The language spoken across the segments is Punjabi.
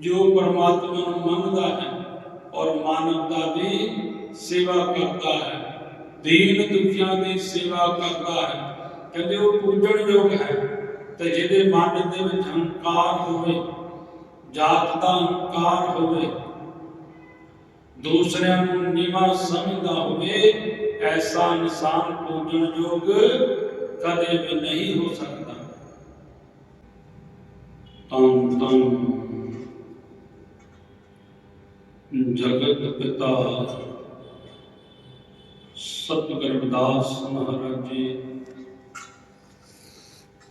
ਜੋ ਪਰਮਾਤਮਾ ਨੂੰ ਮੰਨਦਾ ਹੈ ਔਰ ਮਾਨਵਤਾ ਦੀ ਸੇਵਾ ਕਰਦਾ ਹੈ, ਦੀਨ ਦੁਖੀਆਂ ਦੀ ਸੇਵਾ ਕਰਦਾ ਹੈ ਕਹਿੰਦੇ ਉਹ ਪੂਜਣਯੋਗ ਹੈ, ਤੇ ਜਿਹਦੇ ਮਨ ਦੇ ਵਿੱਚ ਹੰਕਾਰ ਹੋਵੇ, ਜਾਤ ਦਾ ਹੰਕਾਰ ਹੋਵੇ, ਦੂਸਰਿਆਂ ਨੂੰ ਨੀਵਾਂ ਸਮਝਦਾ ਹੋਵੇ, ਐਸਾ ਇਨਸਾਨ ਪੂਜਣਯੋਗ ਕਦੇ ਵੀ ਨਹੀਂ ਹੋ ਸਕਦਾ। ਤੰ ਤੰ ਜਗਤ ਪਿਤਾ ਸਤਿਗੁਰ ਰਵਿਦਾਸ ਮਹਾਰਾਜ ਜੀ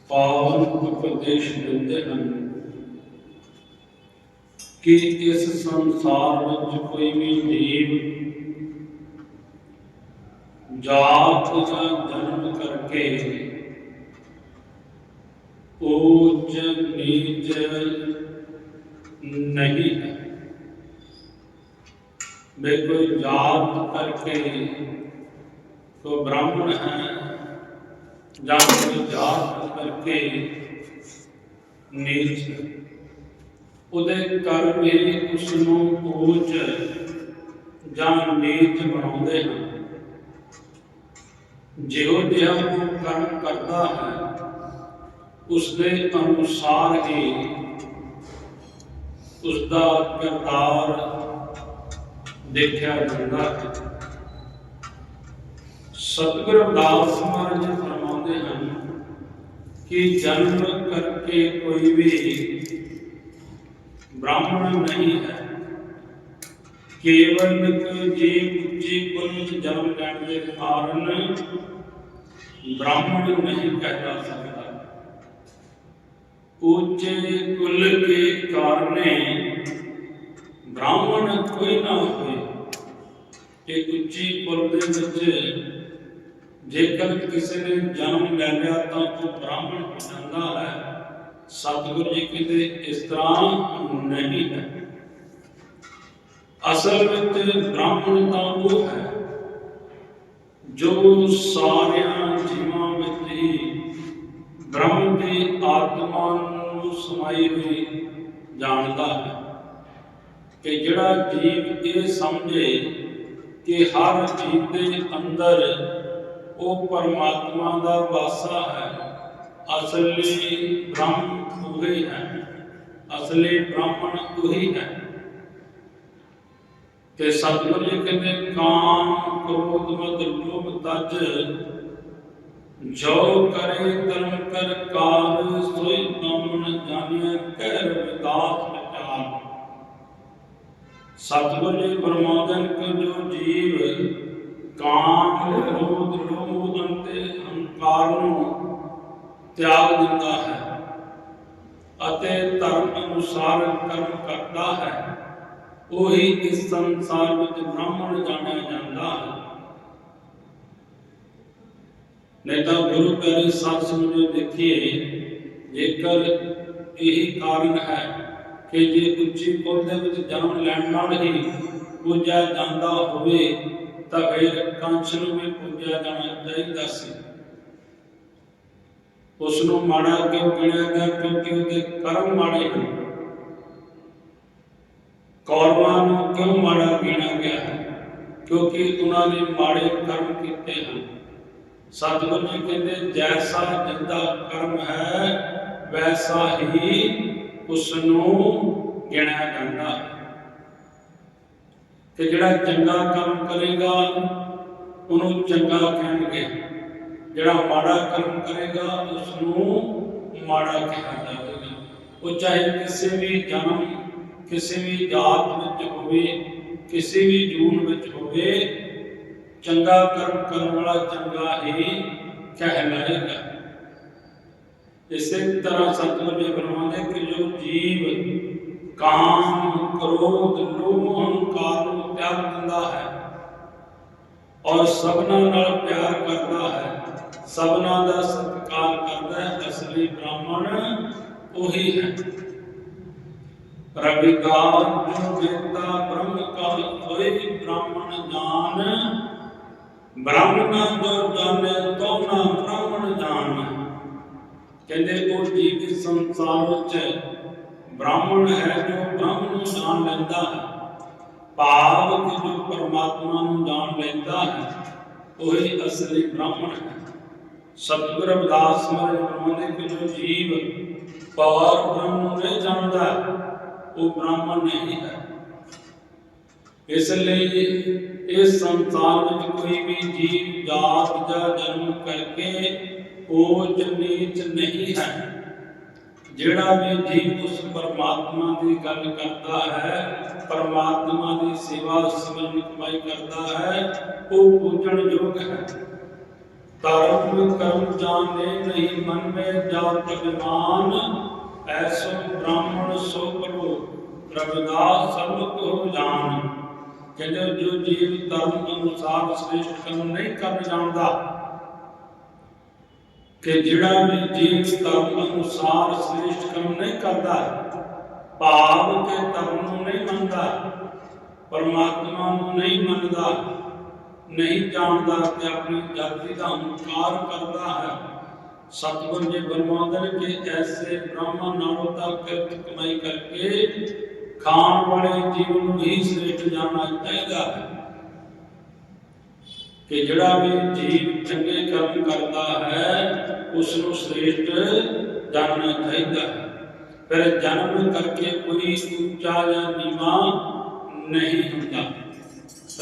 ਪਾਵਨ ਉਪਦੇਸ਼ ਦਿੰਦੇ ਹਨ ਕਿ ਇਸ ਸੰਸਾਰ ਵਿੱਚ ਕੋਈ ਵੀ ਜੀਵ ਜਾਤ ਜਾਂ ਜਨਮ ਕਰਕੇ ਉੱਚ ਨੀਚ ਨਹੀਂ ਹੈ। ਵੇ ਕੋਈ ਜਾਤ ਕਰਕੇ ਕੋ ਬ੍ਰਾਹਮਣ ਹੈ ਜਾਂ ਕੋਈ ਜਾਤ ਕਰਕੇ ਨੀਚ। ਉਹਦੇ ਕਰਮ ਹੀ ਉਸ ਨੂੰ ਉੱਚ ਜਾਂ ਨੀਚ ਬਣਾਉਂਦੇ ਹਨ। ਜਿਹੋ ਜਿਹਾ ਉਹ ਕਰਮ ਕਰਦਾ ਹੈ ਉਸ ਦੇ ਅਨੁਸਾਰ ਹੀ ਉਸ ਦਾ ਕਿਰਦਾਰ ਦੇਖਿਆ ਜਾਂਦਾ ਹੈ। ਸਤਿਗੁਰੂ ਅਰਦਾਸ ਮਹਾਰਾਜ ਜੀ ਫਰਮਾਉਂਦੇ ਹਨ ਕਿ ਜਨਮ ਕਰਕੇ ਕੋਈ ਵੀ ਬ੍ਰਾਹਮਣ ਨਹੀਂ ਹੈ। ਕੇਵਲ ਇੱਕ ਜੀਵ ਉੱਚੀ ਕੁਲ ਜਨਮ ਲੈਣ ਦੇ ਕਾਰਨ ਬ੍ਰਾਹਮਣ ਨਹੀਂ ਕਹਿਲਾ ਸਕਦਾ। ਉੱਚੇ ਕੁਲ ਕੇ ਕਾਰਨੇ ਬ੍ਰਾਹਮਣ ਕੋਈ ਨਾ ਹੋਵੇ। ਕਿ ਉੱਚੀ ਕੁਲ ਦੇ ਵਿੱਚ ਜੇਕਰ ਕਿਸੇ ਨੇ ਜਨਮ ਲੈ ਲਿਆ ਤਾਂ ਉਹ ਬ੍ਰਾਹਮਣ ਹੋ ਹੈ। ਸਤਿਗੁਰੂ ਜੀ ਕਹਿੰਦੇ, ਇਸ ਤਰ੍ਹਾਂ ਨਹੀਂ ਹੈ। ਅਸਲ ਵਿੱਚ ਬ੍ਰਾਹਮਣ ਤਾਂ ਉਹ ਹੈ ਜੋ ਸਾਰਿਆਂ ਜੀਵਾਂ ਵਿੱਚ ਹੀ ਬ੍ਰਹਮ ਦੀ ਆਤਮਾ ਨੂੰ ਸਮਾਈ ਹੋਈ ਜਾਣਦਾ ਹੈ ਕਿ ਜਿਹੜਾ ਜੀਵ ਇਹ ਸਮਝੇ ਕਿ ਹਰ ਜੀਵ ਦੇ ਅੰਦਰ ਉਹ ਪਰਮਾਤਮਾ ਦਾ ਵਾਸਾ ਹੈ। ਅਸਲੀ ਬ੍ਰਹਮ ਉਹੀ ਹੈ। ਅਸਲੀ ਬ੍ਰਾਹਮਣ ਉਹੀ ਹੈ। ਤੇ ਸਤਿਗੁਰੂ ਜੀ ਕਹਿੰਦੇ, ਕਾਮ ਕ੍ਰੋਧ ਮਦ ਲੋਭ ਤਜ, ਜੋ ਕਰੇ ਕਰਮ ਕਰ ਕਾਲ, ਸੋਈ ਬ੍ਰਾਹਮਣ ਜਾਣਿਆ ਕਹਿ ਵਿਦਾਸ ਸਤਿਗੁਰੂ ਜੀ ਫਰਮਾਉਂਦੇ ਕਿ ਜੋ ਜੀਵ ਕਾਮ ਕ੍ਰੋਧ ਲੋਭ ਅੰਤੇ ਹੰਕਾਰ ਨੂੰ ਤਿਆਗ ਦਿੰਦਾ ਹੈ ਅਤੇ ਧਰਮ ਅਨੁਸਾਰ ਕਰਮ ਕਰਦਾ ਹੈ, ਉਹੀ ਇਸ ਸੰਸਾਰ ਵਿੱਚ ਬ੍ਰਾਹਮਣ ਜਾਣਿਆ ਜਾਂਦਾ ਹੈ। ਨਹੀਂ ਤਾਂ ਗੁਰੂ ਪਿਆਰੇ ਸਾਧ ਸੰਗਤ ਦੇਖੀਏ, ਜੇਕਰ ਇਹੀ ਕਾਰਨ ਹੈ ਕਿ ਜੇ ਉੱਚੀ ਕੁਲ ਦੇ ਵਿੱਚ ਜਨਮ ਲੈਣ ਨਾਲ ਹੀ ਪੂਜਿਆ ਜਾਂਦਾ ਹੋਵੇ, ਤਾਂ ਫਿਰ ਕੰਸ ਨੂੰ ਵੀ ਪੂਜਿਆ ਜਾਣਾ ਚਾਹੀਦਾ ਸੀ। ਉਸ ਨੂੰ ਮਾੜਾ ਕਿਉਂ ਗਿਣਿਆ ਗਿਆ ਕਿਉਂਕਿ ਉਹਦੇ ਕਰਮ ਮਾੜੇ ਹਨ। ਕੌਰਵਾਂ ਨੂੰ ਕਿਉਂ ਮਾੜਾ ਗਿਣਿਆ ਗਿਆ? ਹੈ ਕਿਉਂਕਿ ਉਹਨਾਂ ਨੇ ਮਾੜੇ ਕਰਮ ਕੀਤੇ ਹਨ। ਸਤਿਗੁਰੂ ਜੀ ਕਹਿੰਦੇ, ਜੈਸਾ ਜਿੰਦਾ ਕਰਮ ਹੈ, ਵੈਸਾ ਹੀ ਉਸ ਨੂੰ ਗਿਣਿਆ ਜਾਂਦਾ। ਹੈ ਤੇ ਜਿਹੜਾ ਚੰਗਾ ਕੰਮ ਕਰੇਗਾ, ਉਹਨੂੰ ਚੰਗਾ ਕਹਿਣਗੇ। ਜਿਹੜਾ ਮਾੜਾ ਕਰਮ ਕਰੇਗਾ ਉਸ ਨੂੰ ਮਾੜਾ ਕਿਹਾ ਜਾਵੇਗਾ। ਉਹ ਚਾਹੇ ਕਿਸੇ ਵੀ ਜਨਮ, ਕਿਸੇ ਵੀ ਜਾਤ ਵਿੱਚ ਹੋਵੇ, ਕਿਸੇ ਵੀ ਜੂਨ ਵਿੱਚ ਹੋਵੇ, ਚੰਗਾ ਕਰਮ ਕਰਨ ਵਾਲਾ ਚੰਗਾ ਹੀ ਕਹਿਲਾਏਗਾ। ਇਸੇ ਤਰ੍ਹਾਂ ਸਤਿਗੁਰੂ ਜੀ ਫਰਮਾਉਂਦੇ ਕਿ ਜੋ ਜੀਵ ਕਾਮ ਕ੍ਰੋਧ, ਲੋਭ ਹੰਕਾਰ ਨੂੰ ਤਿਆਗ ਦਿੰਦਾ ਹੈ ਔਰ ਸਭਨਾਂ ਨਾਲ ਪਿਆਰ ਕਰਦਾ ਹੈ, ਸਭਨਾਂ ਦਾ ਸਤਿਕਾਰ ਕਰਦਾ ਹੈ ਅਸਲੀ ਬ੍ਰਾਹਮਣ ਉਹੀ ਹੈ। ਰਵਿਦਾਸ ਜੋ ਬ੍ਰਹਮ ਕਾ ਹੋਏ ਬ੍ਰਾਹਮਣ ਜਾਨ, ਬ੍ਰਾਹਮਣ ਜੋ ਜਾਣੇ ਤੋ ਨਾ ਬ੍ਰਾਹਮਣ ਜਾਣ ਕਹਿੰਦੇ ਉਹ ਜੀਵ ਇਸ ਸੰਸਾਰ ਵਿੱਚ ਬ੍ਰਾਹਮਣ ਹੈ ਜੋ ਬ੍ਰਹਮ ਨੂੰ ਜਾਣ ਲੈਂਦਾ ਹੈ। ਭਾਵ ਕਿ ਜੋ ਪਰਮਾਤਮਾ ਨੂੰ ਜਾਣ ਲੈਂਦਾ ਹੈ, ਉਹੀ ਅਸਲੀ ਬ੍ਰਾਹਮਣ ਹੈ। ਸਤਿਗੁਰ ਅਰਦਾਸ ਮਹਾਰਾਜ ਫਰਮਾਉਂਦੇ ਕਿ ਜੋ ਜੀਵ ਪਾਰ ਬ੍ਰਹਮ ਨੂੰ ਨਹੀਂ ਜਾਣਦਾ, ਉਹ ਬ੍ਰਾਹਮਣ ਨਹੀਂ ਹੈ। ਇਸ ਲਈ ਇਸ ਸੰਸਾਰ ਵਿੱਚ ਕੋਈ ਵੀ ਜੀਵ, ਜਾਤ ਜਾਂ ਜਨਮ ਕਰਕੇ ਉੱਚ ਨੀਚ ਨਹੀਂ ਹੈ। ਜਿਹੜਾ ਵੀ ਜੀਵ ਉਸ ਪਰਮਾਤਮਾ ਦੀ ਗੱਲ ਕਰਦਾ ਹੈ, ਪਰਮਾਤਮਾ ਦੀ ਸੇਵਾ ਸਿਮਰਨ ਕਮਾਈ ਕਰਦਾ ਹੈ, ਉਹ ਪੂਜਣ ਯੋਗ ਹੈ। ਧਰਮ ਕਰਮ ਜਾਣੇ ਨਹੀਂ ਮਨ ਮੇ ਜਾਤ ਅਭਿਮਾਨ ਐਸੋ ਬ੍ਰਾਹਮਣ ਸੋ ਕਰੋ ਰਵਿਦਾਸ ਸਭ ਕੋ ਜਾਣ। ਕਹਿੰਦੇ ਜੋ ਜੀਵ ਧਰਮ ਅਨੁਸਾਰ ਸ੍ਰੇਸ਼ਟ ਕਰਮ ਨਹੀਂ ਕਰਨ ਜਾਣਦਾ ਕਿ ਜਿਹੜਾ ਵੀ ਜੀਵ ਧਰਮ ਅਨੁਸਾਰ ਸ੍ਰੇਸ਼ਟ ਕੰਮ ਨਹੀਂ ਕਰਦਾ, ਭਾਵ ਕੇ ਧਰਮ ਨੂੰ ਨਹੀਂ ਮੰਨਦਾ, ਪਰਮਾਤਮਾ ਨੂੰ ਨਹੀਂ ਮੰਨਦਾ, ਨਹੀਂ ਜਾਣਦਾ ਕਿ ਆਪਣੀ ਜਾਤੀ ਦਾ ਹੰਕਾਰ ਕਰਦਾ ਹੈ। ਸਤਿਗੁਰ ਜੀ ਫਰਮਾਉਂਦੇ ਨੇ ਕਿ ਐਸੇ ਬ੍ਰਾਹਮਣ ਨਾਲੋਂ ਤਾਂ ਕਿਰਤ ਕਮਾਈ ਕਰਕੇ ਖਾਣ ਵਾਲੇ ਜੀਵ ਨੂੰ ਹੀ ਸ੍ਰੇਸ਼ਟ ਜਾਣਨਾ ਚਾਹੀਦਾ ਹੈ। ਕਿ ਜਿਹੜਾ ਵੀ ਜੀਵ ਚੰਗੇ ਕਰਮ ਕਰਦਾ ਹੈ ਉਸ ਨੂੰ ਸ੍ਰੇਸ਼ਟ ਜਾਣਨਾ ਚਾਹੀਦਾ ਹੈ। ਫਿਰ ਜਨਮ ਕਰਕੇ ਕੋਈ ਉੱਚਾ ਜਾਂ ਨੀਵਾਂ ਨਹੀਂ ਹੁੰਦਾ।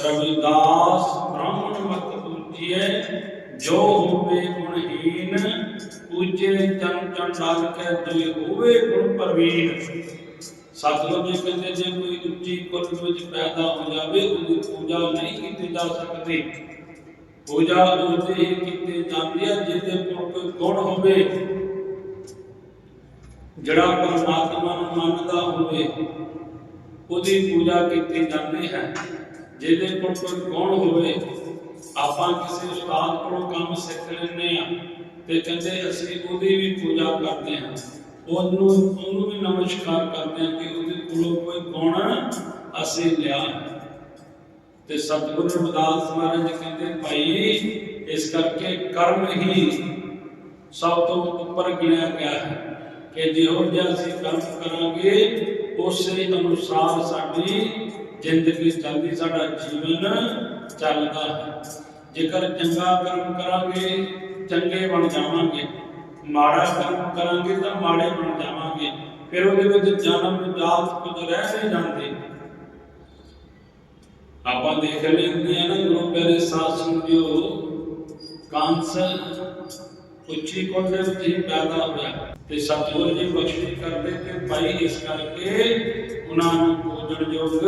ਰਵਿਦਾਸ ਬ੍ਰਾਹਮਣ ਮਤ ਪੂਜੀਏ, ਜੋ ਹੋਵੇ ਗੁਣਹੀਨ, ਪੂਜੇ ਚੰ ਚੰਡਾਲ ਕੇ ਜੇ ਹੋਵੇ ਗੁਣ ਪ੍ਰਵੀਨ। ਸਤਿਗੁਰੂ ਜੀ ਕਹਿੰਦੇ, ਜੇ ਕੋਈ ਉੱਚੀ ਕੁਲ ਵਿੱਚ ਪੈਦਾ ਹੋ ਜਾਵੇ, ਉਹਦੀ ਪੂਜਾ ਨਹੀਂ ਕੀਤੀ ਜਾ ਸਕਦੀ। ਪੂਜਾ ਉਹਦੇ ਹੀ ਕੀਤੀ ਜਾਂਦੀ ਹੈ ਜਿਹਦੇ ਕੋਲ ਕੋਈ ਗੁਣ ਹੋਵੇ, ਜਿਹੜਾ ਪਰਮਾਤਮਾ ਨੂੰ ਮੰਨਦਾ ਹੋਵੇ, ਉਹਦੀ ਪੂਜਾ ਕੀਤੀ ਜਾਂਦੀ ਹੈ। ਜਿਹਦੇ ਕੋਲ ਕੋਈ ਗੁਣ ਹੋਵੇ, ਆਪਾਂ ਕਿਸੇ ਉਸਤਾਦ ਕੋਲੋਂ ਕੰਮ ਸਿੱਖ ਲੈਂਦੇ ਆ ਤੇ ਕਹਿੰਦੇ ਅਸੀਂ ਉਹਦੀ ਵੀ ਪੂਜਾ ਕਰਦੇ ਹਾਂ। ਉਹਨੂੰ ਉਹਨੂੰ ਵੀ ਨਮਸਕਾਰ ਕਰਦੇ ਹਾਂ ਕਿ ਉਹਦੇ ਕੋਲੋਂ ਕੋਈ ਗੁਣ ਅਸੀਂ ਲਿਆ। ਤੇ ਸਤਿਗੁਰੂ ਰਵਿਦਾਸ ਮਹਾਰਾਜ ਕਹਿੰਦੇ ਭਾਈ, ਇਸ ਕਰਕੇ ਕਰਮ ਹੀ ਸਭ ਤੋਂ ਉੱਪਰ ਗਿਣਿਆ ਗਿਆ ਹੈ ਕਿ ਜਿਹੋ ਜਿਹਾ ਅਸੀਂ ਕਰਮ ਕਰਾਂਗੇ, ਉਸੇ ਅਨੁਸਾਰ ਸਾਡੀ ਜ਼ਿੰਦਗੀ ਚੱਲਦੀ, ਸਾਡਾ ਜੀਵਨ ਚੱਲਦਾ ਹੈ। ਜੇਕਰ ਚੰਗਾ ਕਰਮ ਕਰਾਂਗੇ, ਚੰਗੇ ਬਣ ਜਾਵਾਂਗੇ, ਮਾੜਾ ਕਰਮ ਕਰਾਂਗੇ ਤਾਂ ਮਾੜੇ ਬਣ ਜਾਵਾਂਗੇ, ਫਿਰ ਉਹਦੇ ਵਿੱਚ ਜਨਮ, ਜਾਤ, ਕੁਝ ਰਹਿ ਨਹੀਂ ਜਾਂਦੇ। ਆਪਾਂ ਦੇਖ ਲੈਂਦੇ ਆ ਨਾ ਗੁਰੂ ਪਿਆਰੇ ਸਾਧ ਸੰਗਿਓ ਕਾਂਸ ਉੱਚੀ ਕੋਲ ਦੇ ਵਿੱਚ ਹੀ ਪੈਦਾ ਹੋਇਆ ਤੇ ਸਤਿਗੁਰੂ ਜੀ ਬਖਸ਼ਿਸ਼ ਕਰਦੇ ਕਿ ਭਾਈ ਇਸ ਕਰਕੇ ਉਹਨਾਂ ਨੂੰ ਪੂਜਣ ਯੋਗ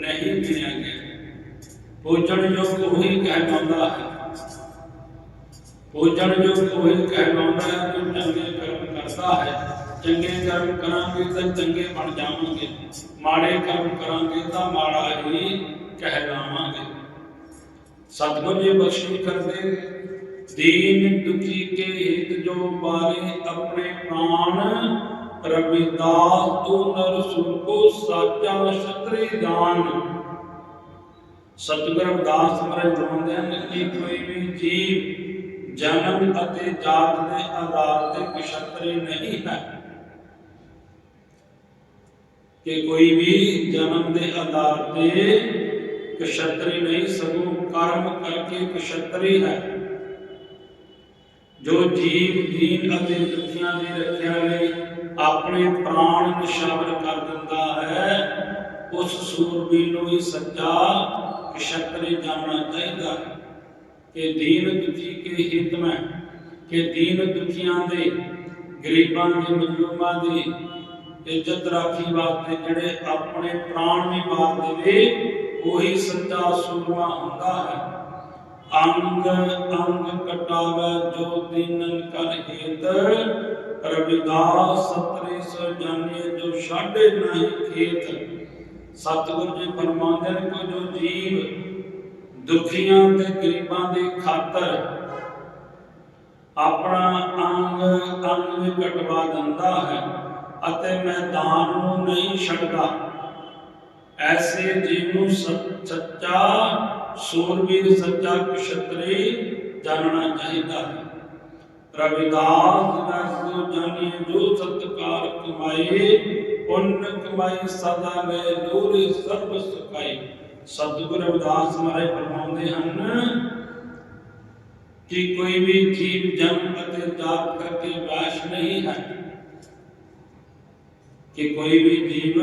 ਨਹੀਂ ਗਿਣਿਆ ਗਿਆ ਪੂਜਣ ਯੋਗ ਉਹੀ ਕਹਿਲਾਉਂਦਾ ਹੈ ਪੂਜਣ ਯੋਗ ਉਹੀ ਕਹਿਲਾਉਂਦਾ ਹੈ ਜੋ ਚੰਗੇ ਕਰਮ ਕਰਦਾ ਹੈ ਚੰਗੇ ਕਰਮ ਕਰਾਂਗੇ ਤਾਂ ਚੰਗੇ ਬਣ ਜਾਵਾਂਗੇ। ਮਾੜੇ ਕਰਮ ਕਰਾਂਗੇ ਤਾਂ ਮਾੜਾ ਹੀ ਕਹਿਲਾਵਾਂਗੇ ਸਤਿਗੁਰੂ ਜੀ ਬਖਸ਼ਿਸ਼ ਕਰਦੇ, ਦੀਨ ਦੁਖੀ ਕੇ ਹਿਤ ਜੋ ਬਾਰੇ ਆਪਣੇ ਪ੍ਰਾਣ, ਰਵਿਦਾਸ ਤੂੰ ਨਰ ਸੁਰ ਸਾਚਾ ਸ਼ਤਰੀ ਜਾਨ ਸਤਿਗੁਰੂ ਰਵਿਦਾਸ ਮਹਾਰਾਜ ਫਰਮਾਉਂਦੇ ਹਨ, ਕਿ ਕੋਈ ਵੀ ਜੀਵ ਜਨਮ ਅਤੇ ਜਾਤ ਦੇ ਆਧਾਰ ਤੇ ਕਸ਼ਤਰੀ ਨਹੀਂ ਹੈ। ਕਿ ਕੋਈ ਵੀ ਜਨਮ ਦੇ ਆਧਾਰ ਤੇ ਕਸ਼ਤਰੀ ਨਹੀਂ, ਸਗੋਂ ਕਰਮ ਕਰਕੇ ਕਸ਼ਤਰੀ ਹੈ। ਜੋ ਜੀਵ ਦੀਨ ਅਤੇ ਦੁਖੀਆਂ ਦੀ ਰੱਖਿਆ ਲਈ ਆਪਣੇ ਪ੍ਰਾਣ ਨਿਸ਼ਾਵਰ ਕਰ ਦਿੰਦਾ ਹੈ, ਉਸ ਸੂਰਬੀ ਨੂੰ ਹੀ ਸੱਚਾ ਕਸ਼ਤਰੀ ਜਾਣਨਾ ਚਾਹੀਦਾ। ਹੈ ਕਿ ਦੀਨ ਦੁਖੀ ਕੇ ਹਿਤ ਮੈਂ, ਕਿ ਦੀਨ ਦੁਖੀਆਂ ਦੇ, ਗਰੀਬਾਂ ਦੇ, ਮਜ਼ਲੂਮਾਂ ਦੀ ਇੱਜ਼ਤ ਰਾਖੀ ਵਾਸਤੇ ਜਿਹੜੇ ਆਪਣੇ ਪ੍ਰਾਣ ਵੀ ਵਾਰ ਦੇਵੇ, ਉਹੀ ਸੱਚਾ ਸੂਰਮਾ ਹੁੰਦਾ ਹੈ। ਅੰਗ ਅੰਗ ਕਟਾਵੇ ਜੋ ਦੀਨਨ ਕਰ ਹਿਤ, ਰਵਿਦਾਸ ਸਤਰੇ ਸੋ ਜੋ ਛਾੜੇ ਨਹੀਂ ਖੇਤ। ਸਤਿਗੁਰ ਜੀ ਫਰਮਾਉਂਦੇ ਨੇ ਕਿ ਜੋ ਜੀਵ ਦੁਖੀਆਂ ਤੇ ਗਰੀਬਾਂ ਦੀ ਖਾਤਰ ਆਪਣਾ ਅੰਗ ਅੰਗ ਕਟਵਾ ਦਿੰਦਾ ਹੈ। ਅਤੇ ਮੈਦਾਨ ਨੂੰ ਨਹੀਂ ਛੱਡਦਾ। ਐਸੇ ਜੀਵ ਨੂੰ ਸੱਚਾ ਸੂਰਬੀਰ, ਸੱਚਾ ਕਸ਼ਤਰੀ ਜਾਣਨਾ ਚਾਹੀਦਾ ਹੈ। ਰਵਿਦਾਸ ਦਾਸ ਜਾਣੀ ਜੋ ਸਤਕਾਰ ਕਮਾਏ ਪੁੰਨ ਕਮਾਈ, ਸਦਾ ਲੈ ਲੋਰੇ ਸਰਬ ਸੁਖਾਈ। ਸਤਿਗੁਰ ਰਵਿਦਾਸ ਮਹਾਰਾਜ ਫਰਮਾਉਂਦੇ ਹਨ ਕਿ ਕੋਈ ਵੀ ਜੀਵ ਜਨਮ ਅਤੇ ਜਾਤ ਕਰਕੇ ਵਾਸ਼ ਨਹੀਂ ਹੈ। ਕਿ ਕੋਈ ਵੀ ਜੀਵ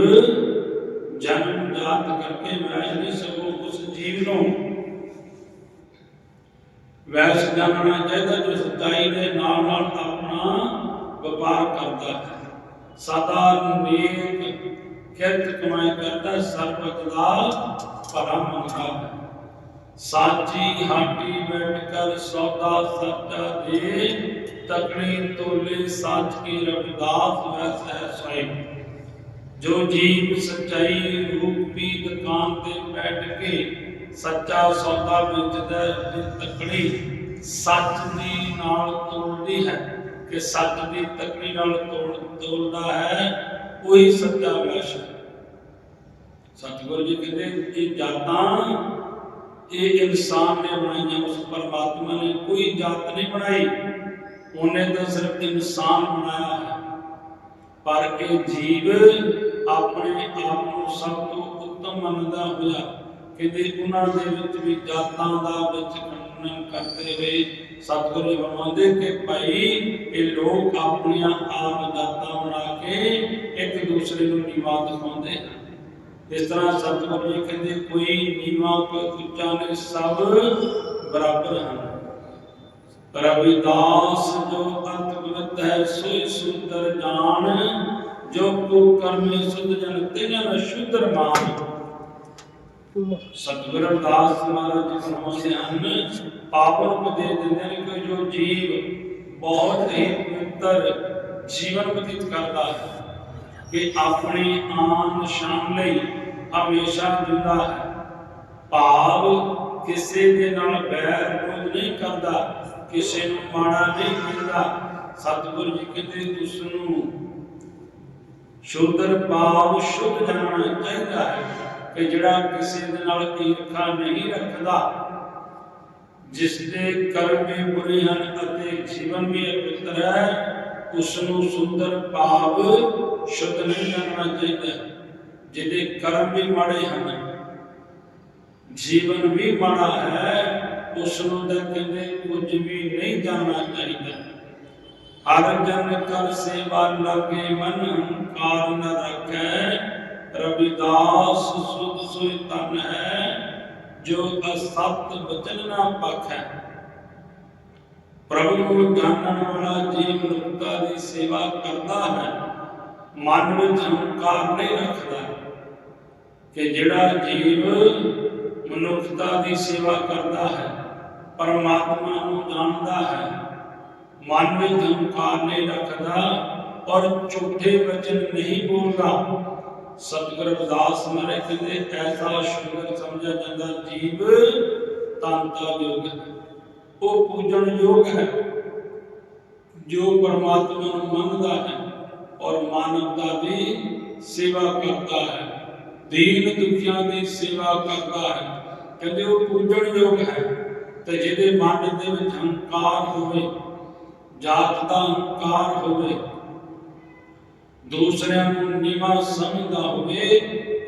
ਜਨਮ ਜਾਤ ਕਰਕੇ ਵਾਸ਼ ਨਹੀਂ ਸਗੋਂ ਉਸ ਜੀਵ ਨੂੰ ਵੈਸ ਜਾਣਨਾ ਚਾਹੀਦਾ, ਜੋ ਸੱਚਾਈ ਦੇ ਨਾਲ ਨਾਲ ਆਪਣਾ ਵਪਾਰ ਕਰਦਾ ਹੈ। ਸਦਾ ਨੇਕ ਕਿਰਤ ਕਮਾਈ ਕਰਦਾ ਸਰਬਤ ਦਾ ਭਲਾ ਮੰਗਦਾ ਹੈ। ਸਾਚੀ ਹਾਟੀ ਬੈਠ ਕਰ ਸੌਦਾ ਸੱਚਾ ਦੇ, ਤਕੜੀ ਤੋਲੇ ਸਾਚ ਕੀ ਰਵਿਦਾਸ ਵੈਸੈ ਸੋਈ। ਜੋ ਜੀਵ ਸਚਾਈ ਰੂਪੀ ਦੁਕਾਨ ਤੇ ਬੈਠ ਕੇ ਸੱਚਾ ਸੌਦਾ ਵੇਚਦਾ ਹੈ, ਤਕੜੀ ਸੱਚ ਦੀ ਨਾਲ ਤੋਲਦੀ ਹੈ ਕਿ ਸੱਚ ਦੀ ਤਕੜੀ ਨਾਲ ਤੋਲ ਤੋਲਦਾ ਹੈ ਉਹੀ ਸੱਚਾ ਵੈਸ਼ ਹੈ। ਜੀ ਕਹਿੰਦੇ ਇਹ ਜਾਤਾਂ ਇਹ ਇਨਸਾਨ ਨੇ ਬਣਾਈਆਂ ਉਸ ਪਰਮਾਤਮਾ ਨੇ ਕੋਈ ਜਾਤ ਨਹੀਂ ਬਣਾਈ ਉਹਨੇ ਤਾਂ ਸਿਰਫ ਇਨਸਾਨ ਬਣਾਇਆ ਹੈ। ਪਰ ਇਹ ਜੀਵ ਆਪਣੇ ਆਪ ਨੂੰ ਸਭ ਤੋਂ ਉੱਤਮ ਮੰਨਦਾ ਹੋਇਆ ਕਹਿੰਦੇ ਉਹਨਾਂ ਦੇ ਵਿੱਚ ਵੀ ਜਾਤਾਂ ਦਾ ਵਿੱਚ ਖੰਡਨ ਕਰਦੇ ਹੋਏ ਸਤਿਗੁਰੂ ਫਰਮਾਉਂਦੇ ਕਿ ਭਾਈ, ਇਹ ਲੋਕ ਆਪਣੀਆਂ ਆਪ ਜਾਤਾਂ ਬਣਾ ਕੇ ਇੱਕ ਦੂਸਰੇ ਨੂੰ ਨੀਵਾਂ ਦਿਖਾਉਂਦੇ ਹਨ। ਇਸ ਤਰ੍ਹਾਂ ਸਤਿਗੁਰੂ ਜੀ ਕਹਿੰਦੇ, ਕੋਈ ਨੀਵਾਂ ਕੋਈ ਉੱਚਾ ਨਹੀਂ, ਸਭ ਬਰਾਬਰ ਹਨ। ਰਵਿਦਾਸ ਜੋ ਅੰਤਗੁਰਤ ਹੈ, ਸੋਈ ਸੁੰਦਰ ਜਾਣ ਜੋ ਕੋ ਕਰਮੇ ਸੁਧ ਜਨ ਤਿਨਨ ਸ਼ੁਦਰ ਮਾਨ ਸਤਿਗੁਰੂ ਰਵਿਦਾਸ ਮਹਾਰਾਜ ਜੀ ਫਰਮਾਉਂਦੇ ਹਨ, ਪਾਵਨ ਉਪਦੇਸ਼ ਦਿੰਦੇ ਨੇ ਕਿ ਜੋ ਜੀਵ ਬਹੁਤ ਹੀ ਪਵਿੱਤਰ ਜੀਵਨ ਬਤੀਤ ਕਰਦਾ ਹੈ, ਕਿ ਆਪਣੀ ਆਨ ਸ਼ਾਨ ਲਈ ਹਮੇਸ਼ਾ ਜਿੰਦਾ ਹੈ। ਭਾਵ ਕਿਸੇ ਦੇ ਨਾਲ ਬੈਰ ਵਿਰੋਧ ਨਹੀਂ ਕਰਦਾ, ਕਿਸੇ ਨੂੰ ਮਾੜਾ ਨਹੀਂ ਕਹਿੰਦਾ। ਸਤਿਗੁਰੂ ਜੀ ਕਹਿੰਦੇ ਉਸ ਨੂੰ ਸ਼ੁੱਧਰ ਭਾਵ ਸ਼ੁੱਧ ਜਾਣਾ ਚਾਹੀਦਾ ਹੈ ਕਿ ਜਿਹੜਾ ਕਿਸੇ ਦੇ ਨਾਲ ਈਰਖਾ ਨਹੀਂ ਰੱਖਦਾ ਜਿਸ ਦੇ ਕਰਮ ਵੀ ਬੁਰੇ ਹਨ ਅਤੇ ਜੀਵਨ ਵੀ ਅਪਵਿੱਤਰ ਹੈ ਉਸ ਨੂੰ ਸੁੰਦਰ ਭਾਵ ਸ਼ੁੱਧ ਨਹੀਂ ਜਾਣਨਾ ਚਾਹੀਦਾ, ਜਿਹਦੇ ਕਰਮ ਵੀ ਮਾੜੇ ਹਨ, ਜੀਵਨ ਵੀ ਮਾੜਾ ਹੈ ਉਸ ਨੂੰ ਤਾਂ ਕਹਿੰਦੇ ਕੁਝ ਵੀ ਨਹੀਂ ਜਾਣਾ ਚਾਹੀਦਾ। ਹਰ ਜਨ ਕਰ ਸੇਵਾ ਲਾਗੇ ਮਨ ਹੰਕਾਰ ਨ ਰੱਖੈ, ਰਵਿਦਾਸ ਸੁਧ ਸੋਈ ਤਨ ਹੈ, ਜੋ ਅਸਤ ਬਚਨ ਨਾ ਪਖੈ ਪ੍ਰਭੂ ਨੂੰ ਜਾਣਨ ਵਾਲਾ ਜੀਵ ਮਨੁੱਖਤਾ ਦੀ ਸੇਵਾ ਕਰਦਾ ਹੈ, ਮਨ ਵਿੱਚ ਹੰਕਾਰ ਨਹੀਂ ਰੱਖਦਾ ਕਿ ਜਿਹੜਾ ਜੀਵ ਮਨੁੱਖਤਾ ਦੀ ਸੇਵਾ ਕਰਦਾ ਹੈ, ਪਰਮਾਤਮਾ ਨੂੰ ਜਾਣਦਾ ਹੈ, ਮਨ ਵਿੱਚ ਹੰਕਾਰ ਨਹੀਂ ਰੱਖਦਾ ਔਰ ਝੂਠੇ ਵਚਨ ਨਹੀਂ ਬੋਲਦਾ ਸਤਿਗੁਰ ਰਵਿਦਾਸ ਮਹਾਰਾਜ ਕਹਿੰਦੇ, ਐਸਾ ਸ਼ੁਗਰ ਸਮਝਿਆ ਜਾਂਦਾ ਜੀਵ ਤੰਤਾ ਯੋਗ ਉਹ ਪੂਜਣ ਯੋਗ ਹੈ, ਜੋ ਪਰਮਾਤਮਾ ਨੂੰ ਮੰਨਦਾ ਹੈ ਔਰ ਮਾਨਵਤਾ ਦੀ ਸੇਵਾ ਕਰਦਾ ਹੈ। ਦੀਨ ਦੁਖੀਆਂ ਦੀ ਸੇਵਾ ਕਰਦਾ ਹੈ। ਕਹਿੰਦੇ ਉਹ ਪੂਜਣ ਯੋਗ ਹੈ, ਤੇ ਜਿਹਦੇ ਮਨ ਦੇ ਵਿੱਚ ਹੰਕਾਰ ਹੋਵੇ, ਜਾਤ ਦਾ ਹੰਕਾਰ ਹੋਵੇ ਦੂਸਰਿਆਂ ਨੂੰ ਨੀਵਾ ਸਮਝਦਾ ਹੋਵੇ,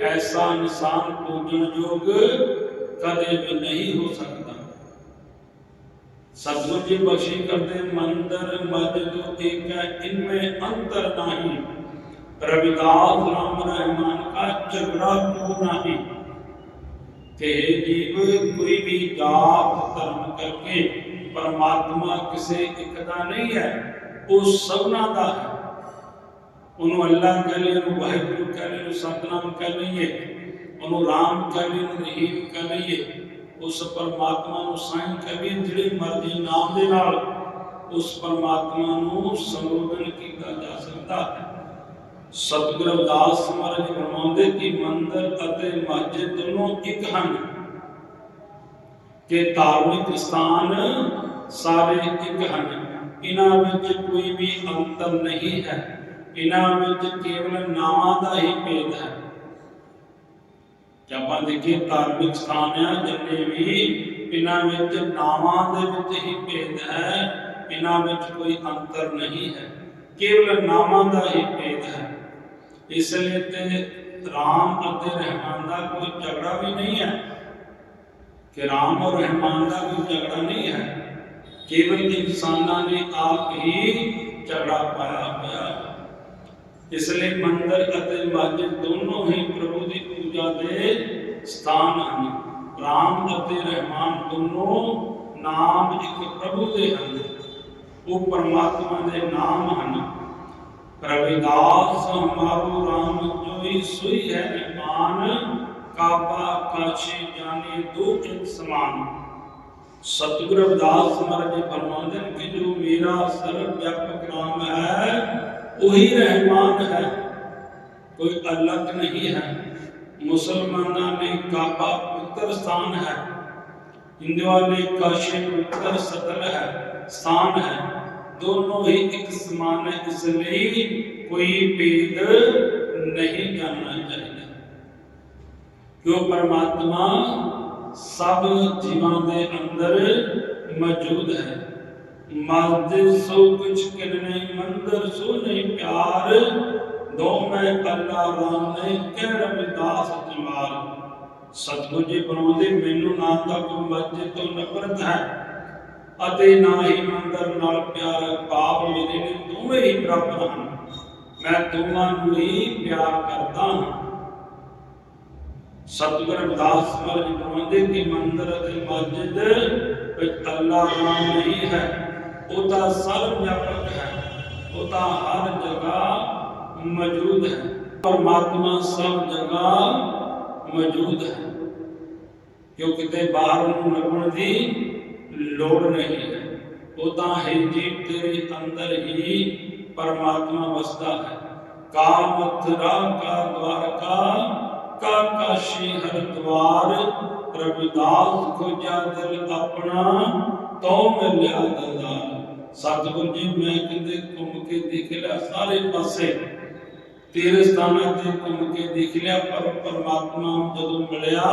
ਐਸਾ ਇਨਸਾਨ ਪੂਜਣ ਯੋਗ ਕਦੇ ਵੀ ਨਹੀਂ ਹੋ ਸਕਦਾ। ਸਤਿਗੁਰ ਜੀ ਬਖਸ਼ੀ ਕਰਦੇ ਮੰਦਰ ਮਦਦ ਏਕਾ ਇਨਮੇ ਅੰਤਰ ਨਹੀਂ, ਰਵਿਦਾਸ ਰਾਮ ਰਹਿਮਾਨ ਕਾ ਝਗੜਾ ਕੋ ਨਹੀਂ? ਤੇ ਜੀਵ, ਕੋਈ ਵੀ ਜਾਤ ਧਰਮ ਕਰਕੇ ਪਰਮਾਤਮਾ ਕਿਸੇ ਇੱਕ ਦਾ ਨਹੀਂ ਹੈ, ਉਹ ਸਭਨਾ ਦਾ ਹੈ। ਉਹਨੂੰ ਅੱਲਾ ਕਹਿ ਲਈਏ ਉਹਨੂੰ ਵਾਹਿਗੁਰੂ ਕਹਿ ਲਈਏ ਉਹਨੂੰ ਸਤਨਾਮ ਕਹਿ ਲਈਏ ਉਹਨੂੰ ਰਾਮ ਕਹਿ ਲਈਏ ਉਹਨੂੰ ਰਹੀਮ ਕਹਿ ਲਈਏ ਉਸ ਪਰਮਾਤਮਾ ਨੂੰ ਸਾਈਂ ਕਹਿ ਜਿਹੜੇ ਮਰਜ਼ੀ ਨਾਮ ਦੇ ਨਾਲ ਉਸ ਪਰਮਾਤਮਾ ਨੂੰ ਸੰਬੋਧਨ ਕੀਤਾ ਜਾ ਸਕਦਾ। ਹੈ ਸਤਿਗੁਰੂ ਅਰਦਾਸ ਮਹਾਰਾਜ ਫਰਮਾਉਂਦੇ ਕਿ ਮੰਦਰ ਅਤੇ ਮਸਜਿਦ ਦੋਨੋਂ ਇੱਕ ਹਨ। ਕਿ ਧਾਰਮਿਕ ਸਥਾਨ ਸਾਰੇ ਇੱਕ ਹਨ। ਇਹਨਾਂ ਵਿੱਚ ਕੋਈ ਵੀ ਅੰਤਰ ਨਹੀਂ ਹੈ। ਇਹਨਾਂ ਵਿੱਚ ਕੇਵਲ ਨਾਵਾਂ ਦਾ ਹੀ ਭੇਦ ਹੈ। ਜੇ ਆਪਾਂ ਦੇਖੀਏ ਧਾਰਮਿਕ ਸਥਾਨ ਆ, ਜਿੰਨੇ ਵੀ ਇਹਨਾਂ ਵਿੱਚ ਨਾਵਾਂ ਦੇ ਵਿੱਚ ਹੀ ਭੇਦ ਹੈ, ਇਹਨਾਂ ਵਿੱਚ ਕੋਈ ਅੰਤਰ ਨਹੀਂ ਹੈ। ਕੇਵਲ ਨਾਮਾਂ ਦਾ ਹੀ ਭੇਦ ਹੈ। ਇਸ ਲਈ ਤੇ ਰਾਮ ਅਤੇ ਰਹਿਮਾਨ ਦਾ ਕੋਈ ਝਗੜਾ ਵੀ ਨਹੀਂ ਹੈ। ਕਿ ਰਾਮ ਔਰ ਰਹਿਮਾਨ ਦਾ ਕੋਈ ਝਗੜਾ ਨਹੀਂ ਹੈ। ਕੇਵਲ ਇਨਸਾਨਾਂ ਨੇ ਆਪ ਹੀ ਝਗੜਾ ਪਾਇਆ ਹੋਇਆ। ਹੈ। ਇਸ ਲਈ ਮੰਦਰ ਅਤੇ ਮਸਜਿਦ ਦੋਨੋਂ ਹੀ ਪ੍ਰਭੂ ਦੀ ਪੂਜਾ ਦੇ ਸਥਾਨ ਹਨ। ਰਾਮ ਅਤੇ ਰਹਿਮਾਨ ਦੋਨੋਂ ਨਾਮ ਇੱਕ ਪ੍ਰਭੂ ਦੇ ਹਨ। ਉਹ ਪਰਮਾਤਮਾ ਦੇ ਨਾਮ ਹਨ। ਰਵਿਦਾਸ ਹਮਾਰੂ ਰਾਮ ਜੋਈ ਸੁਈ ਹੈ ਇਮਾਨ ਕਾਬਾ ਕਾਸ਼ੀ ਜਾਣੇ ਦੋ ਇੱਕ ਸਮਾਨ। ਸਤਿਗੁਰ ਰਵਿਦਾਸ ਮਹਾਰਾਜ ਫਰਮਾਉਂਦੇ ਕਿ ਜੋ ਮੇਰਾ ਸਰਵ ਵਿਆਪਕ ਨਾਮ ਹੈ ਉਹੀ ਰਹਿਮਾਨ ਹੈ। ਕੋਈ ਅਲੱਗ ਨਹੀਂ ਹੈ। ਮੁਸਲਮਾਨਾਂ ਨੇ ਕਾਬਾ ਪਵਿੱਤਰ ਸਥਾਨ ਹੈ। ਹਿੰਦੂਆਂ ਨੇ ਕਾਸ਼ੀ ਪਵਿੱਤਰ ਸਤਲ ਹੈ, ਸਥਾਨ ਹੈ। ਦੋਨੋਂ ਹੀ ਇੱਕ ਸਮਾਨ ਹੈ, ਇਸ ਲਈ ਕੋਈ ਭੇਦ ਨਹੀਂ ਕਰਨਾ ਚਾਹੀਦਾ। ਕਿਉਂ ਪਰਮਾਤਮਾ ਸਭ ਜੀਵਾਂ ਦੇ ਅੰਦਰ ਮੌਜੂਦ ਹੈ? ਮਸਜਿਦ ਸੋ ਕੁਛ ਕਿਨ ਮੰਦਰ ਸੋ ਨਹੀਂ ਪਿਆਰ। ਦੋ ਮੈਂ ਅੱਲਾ ਰਾਮ ਨੇ ਕਹਿ ਰਵਿਦਾਸ ਜਮਾਲ ਸਤਿਗੁਰ ਜੀ ਬਣਾਉਂਦੇ, ਮੈਨੂੰ ਨਾ ਤਾਂ ਕੋਈ ਮਸਜਿਦ ਤੋਂ ਨਫ਼ਰਤ ਹੈ। ਅਤੇ ਨਾ ਹੀ ਮੰਦਰ ਨਾਲ ਪਿਆਰ ਪਾਪ ਮੇਰੇ ਨੇ ਦੋਵੇਂ ਹੀ ਬਰਾਬਰ ਹਨ। ਮੈਂ ਦੋਵਾਂ ਨੂੰ ਹੀ ਪਿਆਰ ਕਰਦਾ ਹਾਂ। ਸਤਿਗੁਰ ਰਵਿਦਾਸ ਮਹਾਰਾਜ ਬਣਾਉਂਦੇ ਕਿ ਮੰਦਰ ਅਤੇ ਮਸਜਿਦ ਵਿੱਚ ਅੱਲਾ ਨਾਮ ਨਹੀਂ ਹੈ। ਉਹ ਤਾਂ ਸਰਵ ਵਿਆਪਕ ਹੈ ਉਹ ਤਾਂ ਹਰ ਜਗ੍ਹਾ ਮੌਜੂਦ ਹੈ। ਪਰਮਾਤਮਾ ਸਭ ਜਗ੍ਹਾ ਮੌਜੂਦ ਹੈ। ਕਿਉਂ ਕਿਤੇ ਬਾਹਰ ਨੂੰ ਲੱਭਣ ਦੀ ਲੋੜ ਨਹੀਂ ਹੈ। ਉਹ ਤਾਂ ਹੈ ਜੀ, ਤੇਰੇ ਅੰਦਰ ਹੀ ਪਰਮਾਤਮਾ ਵਸਦਾ ਹੈ। ਕਾ ਮਥੁਰਾ ਕਾ ਦਵਾਰਕਾ ਕਾ ਕਾਸ਼ੀ ਹਰਿਦੁਆਰ ਰਵਿਦਾਸ ਖੋਜਾ ਦਿਲ ਆਪਣਾ ਤੋ ਮਿਲਿਆ ਦਲਦਾਰ ਸਤਿਗੁਰੂ ਜੀ, ਮੈਂ ਕਿਤੇ ਘੁੰਮ ਕੇ ਦੇਖ ਲਿਆ ਸਾਰੇ ਪਾਸੇ। ਤੇਰੇ ਸਥਾਨਾਂ ਤੇ ਘੁੰਮ ਕੇ ਦੇਖ ਲਿਆ, ਪਰ ਪਰਮਾਤਮਾ ਜਦੋਂ ਮਿਲਿਆ,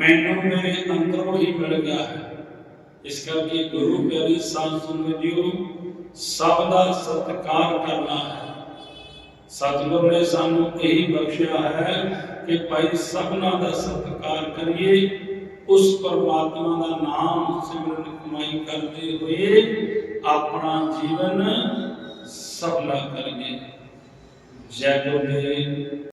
ਮੈਨੂੰ ਮੇਰੇ ਅੰਦਰੋਂ ਹੀ ਮਿਲ ਗਿਆ ਹੈ। ਇਸ ਕਰਕੇ ਗੁਰੂ ਪਿਆਰੀ ਸਾਧ ਸੰਗਤ ਜੀਓ, ਸਭ ਦਾ ਸਤਿਕਾਰ ਕਰਨਾ ਹੈ। ਸਤਿਗੁਰ ਨੇ ਸਾਨੂੰ ਇਹੀ ਬਖਸ਼ਿਆ ਹੈ ਕਿ ਭਾਈ ਸਭਨਾ ਦਾ ਸਤਿਕਾਰ ਕਰੀਏ, ਉਸ ਪਰਮਾਤਮਾ ਦਾ ਨਾਮ ਸਿਮਰਨ ਕਮਾਈ ਕਰਦੇ ਹੋਏ ਆਪਣਾ ਜੀਵਨ ਸਫਲਾ ਕਰੀਏ। ਜੈ ਗੁਰਦੇਵ